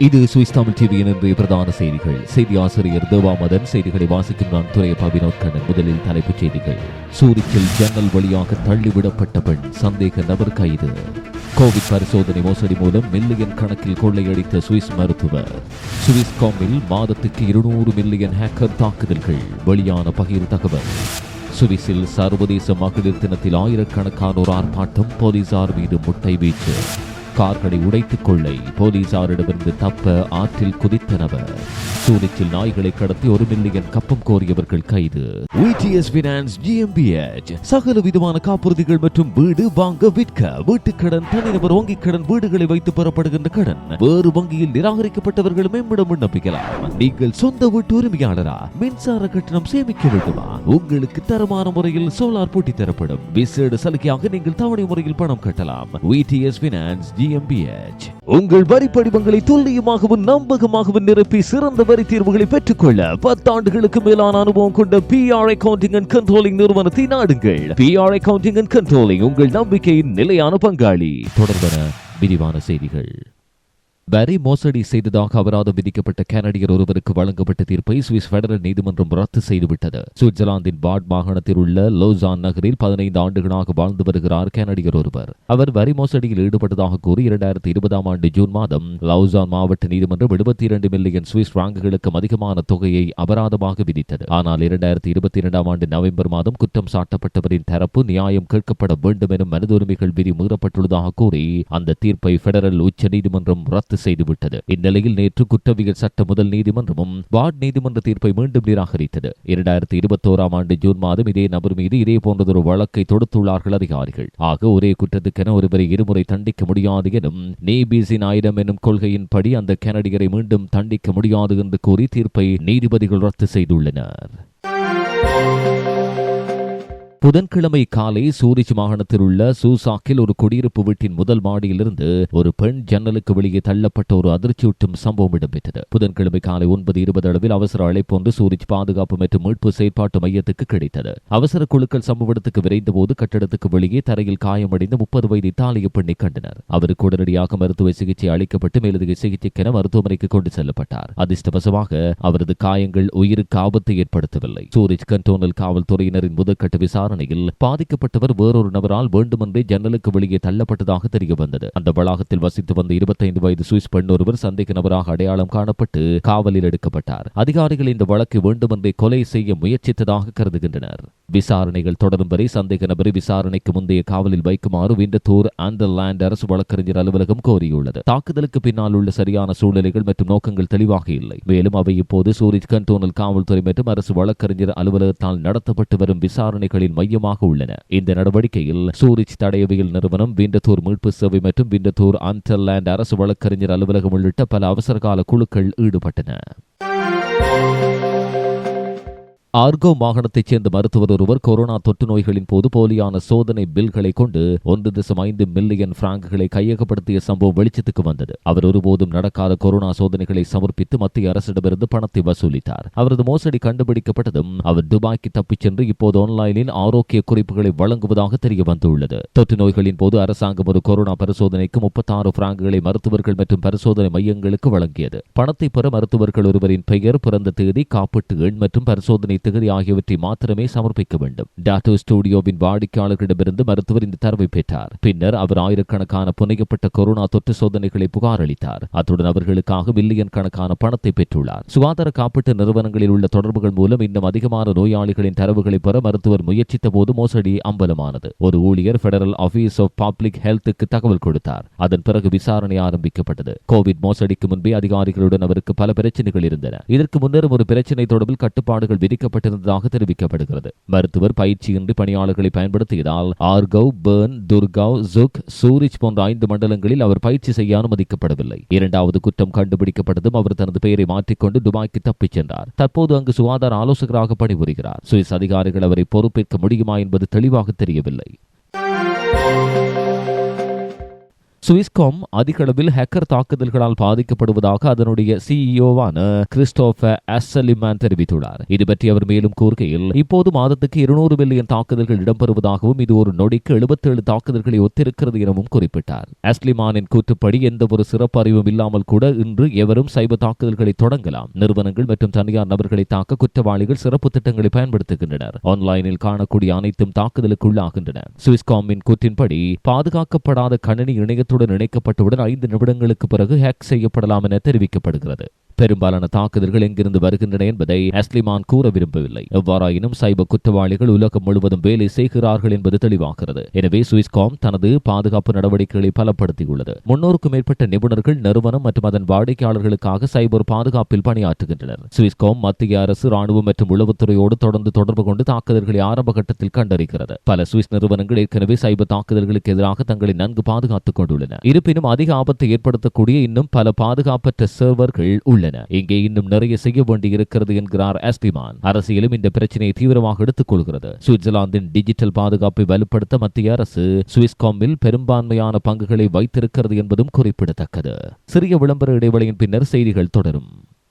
இது சுவிஸ் தமிழ் டிவியின் பிரதான செய்திகள். செய்தி ஆசிரியர் தேவாமதன் செய்திகளை வாசிக்கும் நான் துறையப்பா வினோத் கண்ணன். முதலில் தலைப்புச் செய்திகள். சூரிச்சில் ஜன்னல் வழியாக தள்ளிவிடப்பட்ட பெண் சந்தேக நபர் கைது. கோவிட் பரிசோதனை மோசடி மூலம் மில்லியன் கணக்கில் கொள்ளையடித்த சுவிஸ் மருத்துவர். சுவிஸ் காமில் மாதத்துக்கு இருநூறு மில்லியன் ஹேக்கர் தாக்குதல்கள். வெளியான பகிர் தகவல். சுவிஸில் சர்வதேச மகளிர் தினத்தில் ஆயிரக்கணக்கானோர் ஆர்ப்பாட்டம் போலீசார் மீது முட்டை வீச்சு. கார்களை உடைத்துக் கொள்ளை. போலீசாரிடமிருந்து தப்ப ஆற்றில் குதித்த நபர். சூரிச்சில் நாய்களை கடத்தி ஒரு மில்லியன் கப்பம் கோரியவர்கள் கைது. விடிஎஸ் பினான்ஸ் ஜிஎம்பிஎச் சகல விதமான காப்புறுதிகள் மற்றும் வீடு வாங்க விற்க வீட்டுக் கடன் தனிநபர் வங்கிக் கடன் வீடுகளை வைத்து பெறப்படுகின்ற கடன் வேறு வங்கியில் நிராகரிக்கப்பட்டவர்கள் மேம்பட விண்ணப்பிக்கலாம். நீங்கள் சொந்த வீட்டு உரிமையாளரா? மின்சார கட்டணம் சேமிக்க வேண்டுமா? உங்களுக்கு தரமான முறையில் சோலார் போட்டி தரப்படும். விசேட சலுகையாக நீங்கள் தவணை முறையில் பணம் கட்டலாம். விடிஎஸ் பினான்ஸ் ஜிஎம்பிஎச் உங்கள் வரி படிவங்களை துல்லியமாகவும் நம்பகமாகவும் நிரப்பி சிறந்த வரி தீர்வுகளை பெற்றுக்கொள்ள பத்தாண்டுகளுக்கு மேலான அனுபவம் கொண்ட பிஆர் அக்கவுண்டிங் அண்ட் கண்ட்ரோலிங் நிறுவனத்தை நாடுங்கள் பிஆர் அக்கவுண்டிங் அண்ட் கண்ட்ரோலிங் உங்கள் நம்பிக்கையின் நிலையான பங்காளி. தொடர்பான விரிவான செய்திகள். வரி மோசடி செய்ததாக அபராதம் விதிக்கப்பட்ட கனடியர் ஒருவருக்கு வழங்கப்பட்ட தீர்ப்பை சுவிஸ் பெடரல் நீதிமன்றம் ரத்து செய்துவிட்டது. சுவிட்சர்லாந்தின் பாட் மாகாணத்தில் உள்ள லோசான் நகரில் பதினைந்து ஆண்டுகளாக வாழ்ந்து வருகிறார் கனடியர் ஒருவர். அவர் வரி மோசடியில் ஈடுபட்டதாக கூறி இரண்டாயிரத்தி இருபதாம் ஆண்டு ஜூன் மாதம் லவுசான் மாவட்ட நீதிமன்றம் எழுபத்தி இரண்டு மில்லியன் சுவிஸ் பிராங்குகளுக்கும் அதிகமான தொகையை அபராதமாக விதித்தது. ஆனால் இரண்டாயிரத்தி இருபத்தி இரண்டாம் ஆண்டு நவம்பர் மாதம் குற்றம் சாட்டப்பட்டவரின் தரப்பு நியாயம் கேட்கப்பட வேண்டும் எனும் மனித உரிமைகள் விதி மீறப்பட்டுள்ளதாக கூறி அந்த தீர்ப்பை பெடரல் உச்ச நீதிமன்றம் ரத்து செய்துவிட்டது. இந்நிலையில் நேற்று குற்றவியல் சட்ட முதல் நீதிமன்றமும் வார்டு நீதிமன்ற தீர்ப்பை மீண்டும் நிராகரித்தது. இரண்டாயிரத்தி இருபத்தோராம் ஆண்டு ஜூன் மாதம் இதே நபர் மீது இதே போன்றதொரு வழக்கை தொடுத்துள்ளார்கள் அதிகாரிகள். ஆக ஒரே குற்றத்துக்கென ஒருவரை இருமுறை தண்டிக்க முடியாது எனும் நேபீசின் ஆயுதம் எனும் கொள்கையின்படி அந்த கனடியரை மீண்டும் தண்டிக்க முடியாது என்று கூறி தீர்ப்பை நீதிபதிகள் ரத்து செய்துள்ளனர். புதன்கிழமை காலை சூரிச் மாகாணத்தில் உள்ள சூசாக்கில் ஒரு குடியிருப்பு வீட்டின் முதல் மாடியிலிருந்து ஒரு பெண் ஜன்னலுக்கு வெளியே தள்ளப்பட்ட ஒரு அதிர்ச்சியூட்டும் சம்பவம் இடம்பெற்றது. புதன்கிழமை காலை ஒன்பது இருபது அளவில் அவசர அழைப்பு ஒன்று சூரிச் பாதுகாப்பு மற்றும் மீட்பு செயற்பாட்டு மையத்துக்கு கிடைத்தது. அவசர குழுக்கள் சம்பவ இடத்துக்கு விரைந்தபோது கட்டடத்துக்கு வெளியே தரையில் காயமடைந்த முப்பது வயது இத்தாலிய பெண்ணை கண்டனர். அவருக்கு உடனடியாக மருத்துவ சிகிச்சை அளிக்கப்பட்டு மேலதிக சிகிச்சைக்கென மருத்துவமனைக்கு கொண்டு செல்லப்பட்டார். அதிர்ஷ்டவசமாக அவரது காயங்கள் உயிருக்கு ஆபத்தை ஏற்படுத்தவில்லை. சூரிச் கண்டோனல் காவல்துறையினரின் முதற்கட்ட விசாரணை விசாரணையில் பாதிக்கப்பட்டவர் வேறொரு நபரால் வேண்டுமென்றே ஜன்னலுக்கு வெளியே தள்ளப்பட்டதாக தெரிய வந்தது. அந்த வளாகத்தில் வசித்து வந்த இருபத்தைந்து வயது சுவிஸ் பெண் ஒருவர் சந்தேக நபராக அடையாளம் காணப்பட்டு காவலில் எடுக்கப்பட்டார். அதிகாரிகள் இந்த வழக்கை வேண்டுமென்றே கொலை செய்ய முயற்சித்ததாக கருதுகின்றனர். விசாரணைகள் தொடரும் வரை சந்தேக நபரை விசாரணைக்கு முந்தைய காவலில் வைக்குமாறு விண்டத்தூர் லேண்ட் அரசு வழக்கறிஞர் அலுவலகம் கோரியுள்ளது. தாக்குதலுக்கு பின்னால் உள்ள சரியான சூழ்நிலைகள் மற்றும் நோக்கங்கள் தெளிவாக இல்லை. மேலும் அவை இப்போது சூரிஜ் கண்டோனல் காவல்துறை மற்றும் அரசு வழக்கறிஞர் அலுவலகத்தால் நடத்தப்பட்டு வரும் விசாரணைகளின் மையமாக உள்ளன. இந்த நடவடிக்கையில் சூரிச் தடயவியல் நிறுவனம் விண்டத்தூர் மீட்பு சேவை மற்றும் விண்டத்தூர் அண்டர்லேண்ட் அரசு வழக்கறிஞர் அலுவலகம் உள்ளிட்ட பல அவசரகால குழுக்கள் ஈடுபட்டன. ஆர்கோ மாகாணத்தைச் சேர்ந்த மருத்துவர் ஒருவர் கொரோனா தொற்று நோய்களின் போது போலியான சோதனை பில்களை கொண்டு ஒன்று தசம் ஐந்து மில்லியன் பிராங்குகளை கையகப்படுத்திய சம்பவம் வெளிச்சத்துக்கு வந்தது. அவர் ஒருபோதும் நடக்காத கொரோனா சோதனைகளை சமர்ப்பித்து மத்திய அரசிடமிருந்து பணத்தை வசூலித்தார். அவரது மோசடி கண்டுபிடிக்கப்பட்டதும் அவர் துபாய்க்கு தப்பிச் சென்று இப்போது ஆன்லைனில் ஆரோக்கிய குறிப்புகளை வழங்குவதாக தெரிய வந்துள்ளது தொற்று நோய்களின் போது அரசாங்கம் ஒரு கொரோனா பரிசோதனைக்கு முப்பத்தாறு பிராங்குகளை மருத்துவர்கள் மற்றும் பரிசோதனை மையங்களுக்கு வழங்கியது. பணத்தை பெற மருத்துவர்கள் ஒருவரின் பெயர் பிறந்த தேதி காப்பீட்டு எண் மற்றும் பரிசோதனை தகுதி ஆகியவற்றை மாத்திரமே சமர்ப்பிக்க வேண்டும். டாட்டோ ஸ்டுடியோவின் வாடிக்கையாளர்களிடமிருந்து மருத்துவர் இந்த தரவை பெற்றார். பின்னர் அவர் ஆயிரக்கணக்கான புனையப்பட்ட கொரோனா தொற்று சோதனைகளை புகார் அளித்தார். அத்துடன் அவர்களுக்காக மில்லியன் கணக்கான பணத்தை பெற்றுள்ளார். சுகாதார காப்பீட்டு நிறுவனங்களில் உள்ள தொடர்புகள் மூலம் இன்னும் அதிகமான நோயாளிகளின் தரவுகளை பெற மருத்துவர் முயற்சித்த போது மோசடி அம்பலமானது. ஒரு ஊழியர் பெடரல் ஆபீஸ் ஆஃப் பப்ளிக் ஹெல்த்துக்கு தகவல் கொடுத்தார். அதன் பிறகு விசாரணை ஆரம்பிக்கப்பட்டது. கோவிட் மோசடிக்கு முன்பே அதிகாரிகளுடன் அவருக்கு பல பிரச்சனைகள் இருந்தன. இதற்கு முன்னரும் ஒரு பிரச்சனை தொடர்பில் கட்டுப்பாடுகள் விதிக்கப்பட்ட செய்யப்பட்டிருந்ததாக தெரிவிக்கப்படுகிறது. மருத்துவர் பயிற்சியின்றி பணியாளர்களை பயன்படுத்தியதால் Aargau Bern Thurgau Zug Zurich போன்ற ஐந்து மண்டலங்களில் அவர் பயிற்சி செய்ய அனுமதிக்கப்படவில்லை. இரண்டாவது குற்றம் கண்டுபிடிக்கப்பட்டதும் அவர் தனது பெயரை மாற்றிக்கொண்டு துபாய்க்கு தப்பிச் சென்றார். தற்போது அங்கு சுகாதார ஆலோசகராக பணிபுரிகிறார். சுவிஸ் அதிகாரிகள் அவரை பொறுப்பேற்க முடியுமா என்பது தெளிவாக தெரியவில்லை. சுவிஸ்காம் அதிக அளவில் ஹேக்கர் தாக்குதல்களால் பாதிக்கப்படுவதாக அதனுடைய சிஇஓவான கிறிஸ்டோபர் அசலிமான் தெரிவித்துள்ளார். இது பற்றி அவர் மேலும் கூறுகையில் இப்போது மாதத்துக்கு இருநூறு மில்லியன் தாக்குதல்கள் இடம்பெறுவதாகவும் இது ஒரு நொடிக்கு எழுபத்தேழு தாக்குதல்களை ஒத்திருக்கிறது எனவும் குறிப்பிட்டார். அஸ்லிமானின் கூற்றுப்படி எந்த ஒரு சிறப்பு அறிவும் இல்லாமல் கூட இன்று எவரும் சைபர் தாக்குதல்களை தொடங்கலாம். நிறுவனங்கள் மற்றும் தனியார் நபர்களை தாக்க குற்றவாளிகள் சிறப்பு திட்டங்களை பயன்படுத்துகின்றனர். ஆன்லைனில் காணக்கூடிய அனைத்தும் தாக்குதலுக்குள்ளாகின்றன. சுவிஸ்காமின் கூற்றின்படி பாதுகாக்கப்படாத கணினி இணையத்துடன் இணைக்கப்பட்டவுடன் ஐந்து நிமிடங்களுக்கு பிறகு ஹேக் செய்யப்படலாம் என தெரிவிக்கப்படுகிறது. பெரும்பாலான தாக்குதல்கள் எங்கிருந்து வருகின்றன என்பதை அஸ்லிமான் கூற விரும்பவில்லை. எவ்வாறாயினும் சைபர் குற்றவாளிகள் உலகம் முழுவதும் வேலை செய்கிறார்கள் என்பது தெளிவாகிறது. எனவே சுவிஸ்காம் தனது பாதுகாப்பு நடவடிக்கைகளை பலப்படுத்தியுள்ளது. முன்னூறுக்கும் மேற்பட்ட நிபுணர்கள் நிறுவனம் மற்றும் அதன் வாடிக்கையாளர்களுக்காக சைபர் பாதுகாப்பில் பணியாற்றுகின்றனர். சுவிஸ்காம் மத்திய அரசு ராணுவம் மற்றும் உளவுத்துறையோடு தொடர்ந்து தொடர்பு கொண்டு தாக்குதல்களை ஆரம்ப கட்டத்தில் கண்டறிகிறது. பல சுவிஸ் நிறுவனங்கள் ஏற்கனவே சைபர் தாக்குதல்களுக்கு எதிராக தங்களை நன்கு பாதுகாத்துக் கொண்டுள்ளன. இருப்பினும் அதிக ஆபத்தை ஏற்படுத்தக்கூடிய இன்னும் பல பாதுகாப்பற்ற சர்வர்கள் உள்ளன. இங்கே இன்னும் நிறைய செய்ய வேண்டி இருக்கிறது என்கிறார் அஸ்லிமான் அரசியலும் இந்த பிரச்சனையை தீவிரமாக எடுத்துக் கொள்கிறது சுவிட்சர்லாந்தின் டிஜிட்டல் பாதுகாப்பை வலுப்படுத்த மத்திய அரசு சுவிஸ்காமில் பெரும்பான்மையான பங்குகளை வைத்திருக்கிறது என்பதும் குறிப்பிடத்தக்கது. சிறிய விளம்பர இடைவெளியின் பின்னர் செய்திகள் தொடரும்.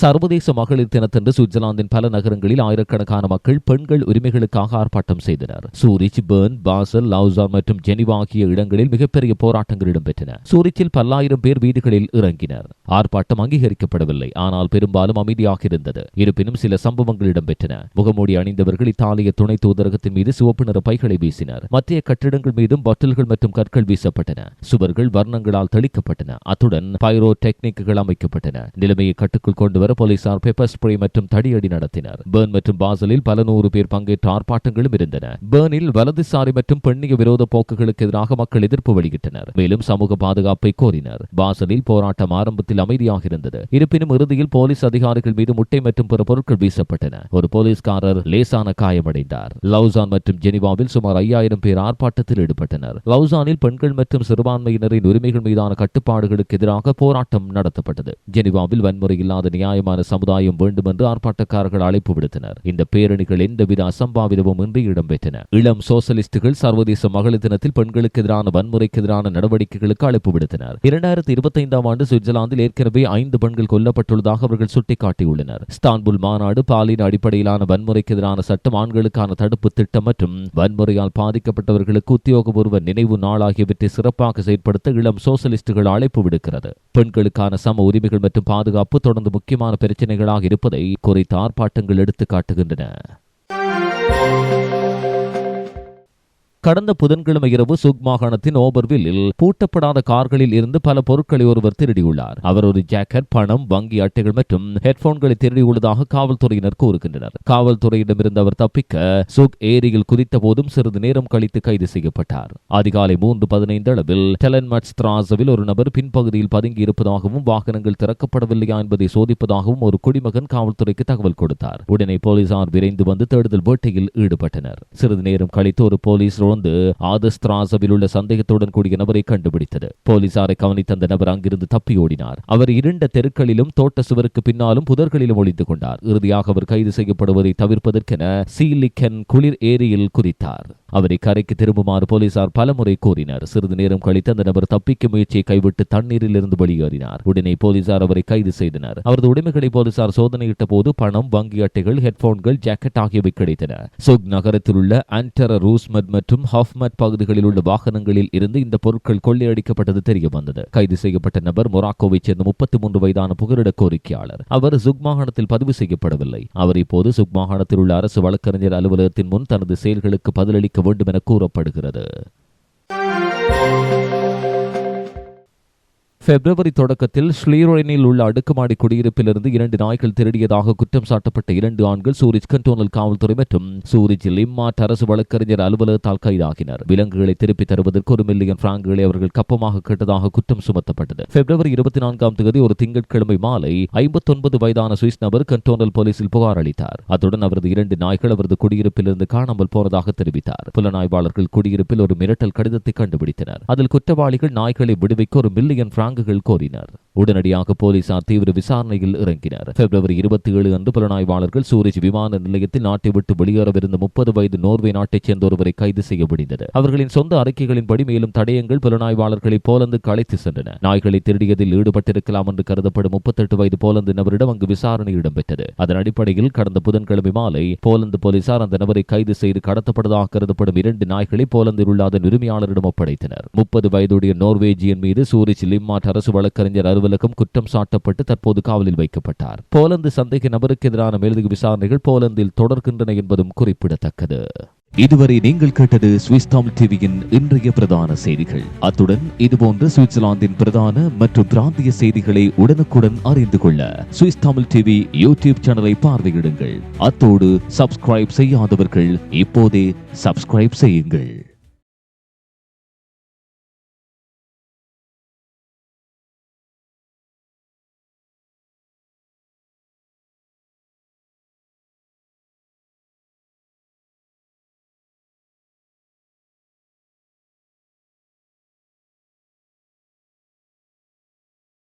சர்வதேச மகளிர் தினத்தன்று சுவிட்சர்லாந்தின் பல நகரங்களில் ஆயிரக்கணக்கான மக்கள் பெண்கள் உரிமைகளுக்காக ஆர்ப்பாட்டம் செய்தனர். சூரிச் பேர்ன் பாசல் லவுசா மற்றும் ஜெனிவா ஆகிய இடங்களில் மிகப்பெரிய போராட்டங்கள் இடம்பெற்றன. சூரிச்சில் பல்லாயிரம் பேர் வீடுகளில் இறங்கினர். ஆர்ப்பாட்டம் அங்கீகரிக்கப்படவில்லை. ஆனால் பெரும்பாலும் அமைதியாக இருந்தது இருப்பினும் சில சம்பவங்கள் இடம்பெற்றன. முகமூடி அணிந்தவர்கள் இத்தாலிய துணை தூதரகத்தின் மீது சிவப்பு நிற பைகளை வீசினர். மத்திய கட்டிடங்கள் மீதும் பட்டில்கள் மற்றும் கற்கள் வீசப்பட்டன. சுவர்கள் வர்ணங்களால் தெளிக்கப்பட்டன. அத்துடன் பைரோ டெக்னிக்குகள் அமைக்கப்பட்டன. நிலைமையை கட்டுக்குள் கொண்டுவர வர போலீசார் பெப்பர் ஸ்ப்ரே மற்றும் தடியடி நடத்தினர். பேர்ன் மற்றும் பாசலில் பல நூறு பேர் பங்கேற்ற ஆர்ப்பாட்டங்களும் இருந்தன. பேர்னில் வலதுசாரி மற்றும் பெண்ணிய விரோத போக்குகளுக்கு எதிராக மக்கள் எதிர்ப்பு வெளியிட்டனர். மேலும் சமூக பாதுகாப்பை கோரினர். பாசலில் போராட்டம் ஆரம்பத்தில் அமைதியாக இருந்தது. இருப்பினும் இறுதியில் போலீஸ் அதிகாரிகள் மீது முட்டை மற்றும் பிற பொருட்கள் வீசப்பட்டன. ஒரு போலீஸ்காரர் லேசான காயமடைந்தார். லவுசான் மற்றும் ஜெனிவாவில் சுமார் ஐயாயிரம் பேர் ஆர்ப்பாட்டத்தில் ஈடுபட்டனர். லவுசானில் பெண்கள் மற்றும் சிறுபான்மையினரின் உரிமைகள் மீதான கட்டுப்பாடுகளுக்கு எதிராக போராட்டம் நடத்தப்பட்டது. ஜெனிவாவில் வன்முறை இல்லாத நியாயமான சமுதாயம் வேண்டும் என்று ஆர்ப்பாட்டக்காரர்கள் அழைப்பு விடுத்தனர். இந்த பேரணிகள் எந்தவித அசம்பாவிதமும் இன்றி இடம்பெற்றன. இளம் சோசலிஸ்டுகள் சர்வதேச மகளிர் தினத்தில் பெண்களுக்கு எதிரான வன்முறைக்கு எதிரான நடவடிக்கைகளுக்கு அழைப்பு விடுத்தனர். இரண்டாயிரத்தி இருபத்தைந்தாம் ஆண்டு சுவிட்சர்லாந்தில் ஏற்கனவே ஐந்து பெண்கள் கொல்லப்பட்டுள்ளதாக அவர்கள் சுட்டிக்காட்டியுள்ளனர். ஸ்தான்புல் மாநாடு பாலின அடிப்படையிலான வன்முறைக்கு எதிரான சட்டம் ஆண்களுக்கான தடுப்பு திட்டம் மற்றும் வன்முறையால் பாதிக்கப்பட்டவர்களுக்கு உத்தியோகபூர்வ நினைவு நாள் ஆகியவற்றை சிறப்பாக செயற்படுத்த இளம் சோசலிஸ்டுகள் அழைப்பு விடுக்கிறது. பெண்களுக்கான சம உரிமைகள் மற்றும் பாதுகாப்பு தொடர்ந்து முக்கியமான பிரச்சனைகளாக இருப்பதை குறித்த ஆர்ப்பாட்டங்கள் எடுத்து காட்டுகின்றன. கடந்த புதன்கிழமை இரவு சுக் மாகாணத்தின் ஓபர்வில்லில் பூட்டப்படாத கார்களில் இருந்து பல பொருட்களை ஒருவர் திருடியுள்ளார். அவர் ஒரு ஜாக்கெட் பணம் வங்கி அட்டைகள் மற்றும் ஹெட்போன்களை திருடியுள்ளதாக காவல்துறையினர் கூறுகின்றனர். காவல்துறையிடமிருந்து அவர் தப்பிக்க சுக் ஏரியில் குதித்த போதும் சிறிது நேரம் கழித்து கைது செய்யப்பட்டார். அதிகாலை மூன்று பதினைந்து அளவில் டெலன்மட்ஸ் திராசவில் ஒரு நபர் பின்பகுதியில் பதுங்கி இருப்பதாகவும் வாகனங்கள் திறக்கப்படவில்லையா என்பதை சோதிப்பதாகவும் ஒரு குடிமகன் காவல்துறைக்கு தகவல் கொடுத்தார். உடனே போலீசார் விரைந்து வந்து தேடுதல் வேட்டையில் ஈடுபட்டனர். சிறிது நேரம் கழித்து ஒரு போலீஸ் தொடர்ந்து ஆதஸ்திராசவில் உள்ள சந்தேகத்துடன் கூடிய நபரை கண்டுபிடித்தது. போலீசாரை கவனித்த அந்த நபர் அங்கிருந்து தப்பியோடினார் அவர் இருண்ட தெருக்களிலும் தோட்ட சுவருக்கு பின்னாலும் புதர்களிலும் ஒளிந்து கொண்டார். இறுதியாக அவர் கைது செய்யப்படுவதை தவிர்ப்பதற்கென சீலிக்கன் குளிர் ஏரியில் குதித்தார். அவரை கரைக்கு திரும்புமாறு போலீசார் பலமுறை கூறினர். சிறிது நேரம் கழித்து அந்த நபர் தப்பிக்க முயற்சியை கைவிட்டு தண்ணீரில் இருந்து வெளியேறினார். உடனே போலீசார் அவரை கைது செய்தனர். அவரது உடைமைகளை போலீசார் சோதனையிட்ட போது பணம் வங்கி அட்டைகள் ஹெட்போன்கள் ஜாக்கெட் ஆகியவை கிடைத்தன. சோக் நகரத்தில் உள்ள ஆன்டர ரூஸ்மட் மற்றும் ஹாஃப்மட் பகுதிகளில் உள்ள வாகனங்களில் இருந்து இந்த பொருட்கள் கொள்ளையடிக்கப்பட்டது தெரிய வந்தது கைது செய்யப்பட்ட நபர் மொராக்கோவைச் சேர்ந்த முப்பத்தி மூன்று வயதான புகலிட கோரிக்கையாளர். அவர் சுக் மாகாணத்தில் பதிவு செய்யப்படவில்லை. அவர் இப்போது சுக் மாகாணத்தில் உள்ள அரசு வழக்கறிஞர் அலுவலகத்தின் முன் தனது செயல்களுக்கு பதிலளிக்க வேண்டும் என கூறப்படுகிறது. பிப்ரவரி தொடக்கத்தில் ஸ்லீரோனில் உள்ள அடுக்குமாடி குடியிருப்பிலிருந்து இரண்டு நாய்கள் திருடியதாக குற்றம் சாட்டப்பட்ட இரண்டு ஆண்கள் சூரிஜ் கண்டோனல் காவல்துறை மற்றும் சூரிஜ் லிம்மாட் அரசு வழக்கறிஞர் அலுவலகத்தால் கைதாகினர். விலங்குகளை திருப்பித் தருவதற்கு ஒரு மில்லியன் பிராங்குகளை அவர்கள் கப்பமாக கேட்டதாக குற்றம் சுமத்தப்பட்டது. பிப்ரவரி இருபத்தி நான்காம் தேதி ஒரு திங்கட்கிழமை மாலை ஐம்பத்தொன்பது வயதான சுவிஸ் நபர் கண்டோனல் போலீசில் புகார் அளித்தார். அத்துடன் அவரது இரண்டு நாய்கள் அவரது குடியிருப்பிலிருந்து காணாமல் போனதாக தெரிவித்தார். புலனாய்வாளர்கள் குடியிருப்பில் ஒரு மிரட்டல் கடிதத்தை கண்டுபிடித்தனர். அதில் குற்றவாளிகள் நாய்களை விடுவிக்க ஒரு மில்லியன் பிராங்குகள் கோரினர் உடனடியாக போலீசார் தீவிர விசாரணையில் இறங்கினர். பிப்ரவரி இருபத்தி ஏழு அன்று புலனாய்வாளர்கள் சூரஜ் விமான நிலையத்தில் நாட்டை விட்டு வெளியேறவிருந்த முப்பது வயது நோர்வே நாட்டைச் சேர்ந்த ஒருவரை கைது செய்ய முடிந்தது அவர்களின் சொந்த அறிக்கைகளின்படி மேலும் தடயங்கள் புலனாய்வாளர்களை போலந்துக்கு அழைத்து சென்றன. நாய்களை திருடியதில் ஈடுபட்டிருக்கலாம் என்று கருதப்படும் முப்பத்தெட்டு வயது போலந்து நபரிடம் அங்கு விசாரணை இடம்பெற்றது. அதன் அடிப்படையில் கடந்த புதன்கிழமை மாலை போலந்து போலீசார் அந்த நபரை கைது செய்து கடத்தப்பட்டதாக கருதப்படும் இரண்டு நாய்களை போலந்தில் உள்ள அதன் உரிமையாளரிடம் ஒப்படைத்தனர். முப்பது வயதுடைய நோர்வேஜியன் மீது சூரிச் லிம்மாட் அரசு வழக்கறிஞர் அலுவலகம் குற்றம் சாட்டப்பட்டு தற்போது காவலில் வைக்கப்பட்டார். போலந்து சந்தேக நபருக்கு எதிரான மேலதிக விசாரணைகள் போலந்தில் தொடர்கின்றன என்பதும் குறிப்பிடத்தக்கது. இதுவரை நீங்கள் கேட்டது சுவிஸ் தமிழ் டிவியின் இன்றைய பிரதான செய்திகள். அத்துடன் இதுபோன்ற சுவிட்சர்லாந்தின் பிரதான மற்றும் பிராந்திய செய்திகளை உடனுக்குடன் அறிந்து கொள்ள சுவிஸ் தமிழ் டிவி யூடியூப் சேனலை பார்வையிடுங்கள். அத்தோடு சப்ஸ்கிரைப் செய்யாதவர்கள் இப்போதே சப்ஸ்கிரைப் செய்யுங்கள்.